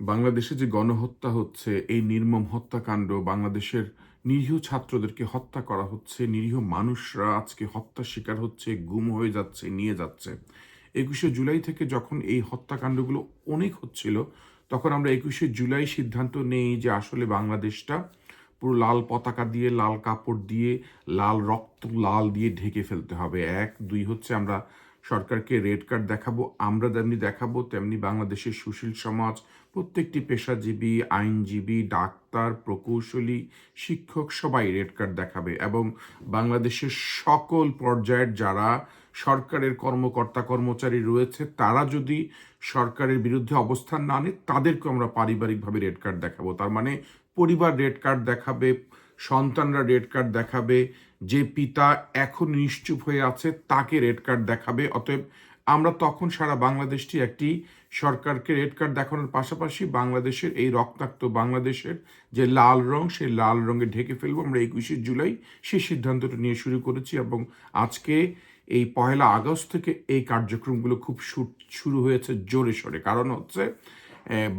বাংলাদেশে যে গণহত্যা হচ্ছে, এই নির্মম হত্যাকাণ্ড, বাংলাদেশের নিরীহ ছাত্রদেরকে হত্যা করা হচ্ছে, নিরীহ মানুষরা আজকে হত্যার শিকার হচ্ছে, গুম হয়ে যাচ্ছে, নিয়ে যাচ্ছে। একুশে জুলাই থেকে যখন এই হত্যাকাণ্ডগুলো অনেক হচ্ছিল, তখন আমরা একুশে জুলাই সিদ্ধান্ত নেই যে আসলে বাংলাদেশটা পুরো লাল পতাকা দিয়ে, লাল কাপড় দিয়ে, লাল রক্ত লাল দিয়ে ঢেকে ফেলতে হবে। এক, দুই হচ্ছে আমরা সরকারকে রেড কার্ড দেখাবো, আমরা যেমনি দেখাবো, তেমনি বাংলাদেশের সুশীল সমাজ, প্রত্যেকটি পেশাজীবী, আইনজীবী, ডাক্তার, প্রকৌশলী, শিক্ষক সবাই রেড কার্ড দেখাবে এবং বাংলাদেশের সকল পর্যায়ের যারা সরকারের কর্মকর্তা, কর্মচারী রয়েছে, তারা যদি সরকারের বিরুদ্ধে অবস্থান না নেয় তাদেরকে আমরা পারিবারিকভাবে রেড কার্ড দেখাবো। তার মানে পরিবার রেড কার্ড দেখাবে সন্তানরা রেড কার্ড দেখাবে, যে পিতা এখন নিশ্চুপ হয়ে আছে তাকে রেড কার্ড দেখাবে। অতএব আমরা তখন সারা বাংলাদেশটি একটি সরকারকে রেড কার্ড দেখানোর পাশাপাশি বাংলাদেশের এই রক্তাক্ত বাংলাদেশের যে লাল রং, সেই লাল রঙে ঢেকে ফেলব। আমরা একুশে জুলাই সেই সিদ্ধান্তটা নিয়ে শুরু করেছি এবং আজকে এই পয়লা আগস্ট থেকে এই কার্যক্রমগুলো খুব শুরু হয়েছে জোরে সোরে। কারণ হচ্ছে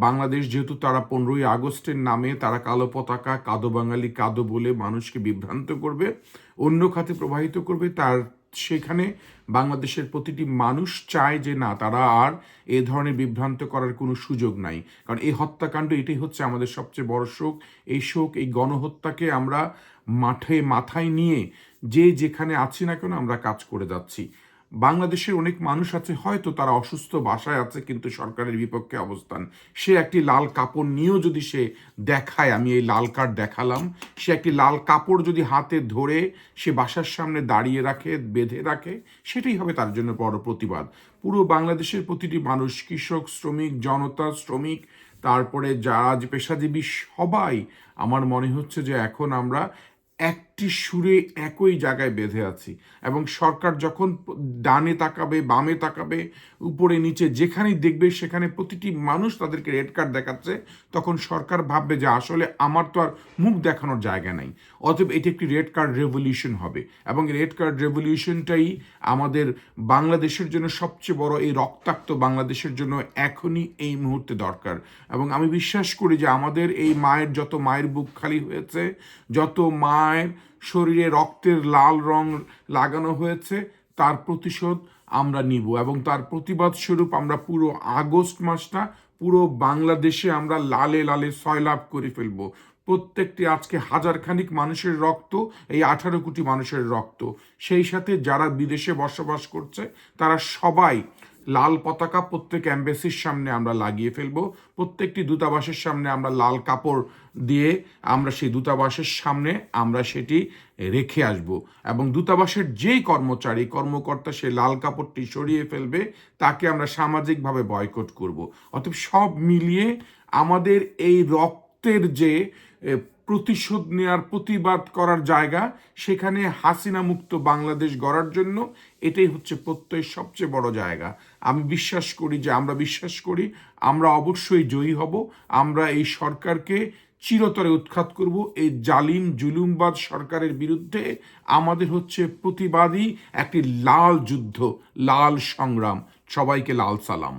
বাংলাদেশ যেহেতু তারা পনেরোই আগস্টের নামে তারা কালো পতাকা, কাদো বাঙালি কাদো বলে মানুষকে বিভ্রান্ত করবে, অন্য খাতে প্রবাহিত করবে, তার সেখানে বাংলাদেশের প্রতিটি মানুষ চায় যে না, তারা আর এ ধরনের বিভ্রান্ত করার কোনো সুযোগ নাই। কারণ এই হত্যাকাণ্ড এটাই হচ্ছে আমাদের সবচেয়ে বড় শোক। এই শোক, এই গণহত্যাকে আমরা মাঠে, মাথায় নিয়ে যে যেখানে আছি না কেন আমরা কাজ করে যাচ্ছি। বাংলাদেশের অনেক মানুষ আছে, হয়তো তারা অসুস্থ বাসায় আছে, কিন্তু সরকারের বিপক্ষে অবস্থান। সে একটি লাল কাপড় নিয়েও যদি সে দেখায়, আমি এই লাল কার্ড দেখালাম, সে একটি লাল কাপড় যদি হাতে ধরে সে বাসার সামনে দাঁড়িয়ে রাখে, বেঁধে রাখে, সেটাই হবে তার জন্য বড় প্রতিবাদ। পুরো বাংলাদেশের প্রতিটি মানুষ, কৃষক, শ্রমিক, জনতা, শ্রমিক, তারপরে যারা পেশাজীবী, সবাই, আমার মনে হচ্ছে যে এখন আমরা একটি সুরে একই জায়গায় বেঁধে আছি। এবং সরকার যখন ডানে তাকাবে, বামে তাকাবে, উপরে, নিচে যেখানেই দেখবে, সেখানে প্রতিটি মানুষ তাদেরকে রেড কার্ড দেখাচ্ছে, তখন সরকার ভাববে যে আসলে আমার তো আর মুখ দেখানোর জায়গা নাই। অতএব এটি একটি রেড কার্ড রেভলিউশন হবে। এবং রেড কার্ড রেভলিউশনটাই আমাদের বাংলাদেশের জন্য সবচেয়ে বড় এই রক্তাক্ত বাংলাদেশের জন্য এখনই এই মুহূর্তে দরকার। এবং আমি বিশ্বাস করি যে আমাদের এই মায়ের যত মায়ের বুক খালি হয়েছে, যত মায়ের শরীরে রক্তের লাল রং লাগানো হয়েছে, তার প্রতিশোধ আমরা নিব এবং তার প্রতিবাদ স্বরূপ আমরা পুরো আগস্ট মাসটা পুরো বাংলাদেশে আমরা লালে লালে সয়লাভ করে ফেলব। প্রত্যেকটি আজকে হাজার খানিক মানুষের রক্ত, এই আঠারো কোটি মানুষের রক্ত। সেই সাথে যারা বিদেশে বসবাস করছে, তারা সবাই লাল পতাকা প্রত্যেক অ্যাম্বাসির সামনে আমরা লাগিয়ে ফেলব, প্রত্যেকটি দূতাবাসের সামনে আমরা লাল কাপড় দিয়ে আমরা সেই দূতাবাসের সামনে আমরা সেটি রেখে আসব। এবং দূতাবাসের যেই কর্মচারী, কর্মকর্তা সে লাল কাপড়টি সরিয়ে ফেলবে, তাকে আমরা সামাজিকভাবে বয়কট করব। অতএব সব মিলিয়ে আমাদের এই রক্তের যে প্রতিশোধ নেওয়ার প্রতিবাদ করার জায়গা সেখানে হাসিনা মুক্ত বাংলাদেশ গড়ার জন্য এটাই হচ্ছে প্রত্যয়ের সবচেয়ে বড় জায়গা। আমি বিশ্বাস করি যে আমরা বিশ্বাস করি, আমরা অবশ্যই জয়ী হব, আমরা এই সরকারকে চিরতরে উৎখাত করব। এই জালিম জুলুমবাদ সরকারের বিরুদ্ধে আমাদের হচ্ছে প্রতিবাদী একটি লাল যুদ্ধ, লাল সংগ্রাম। সবাইকে লাল সালাম।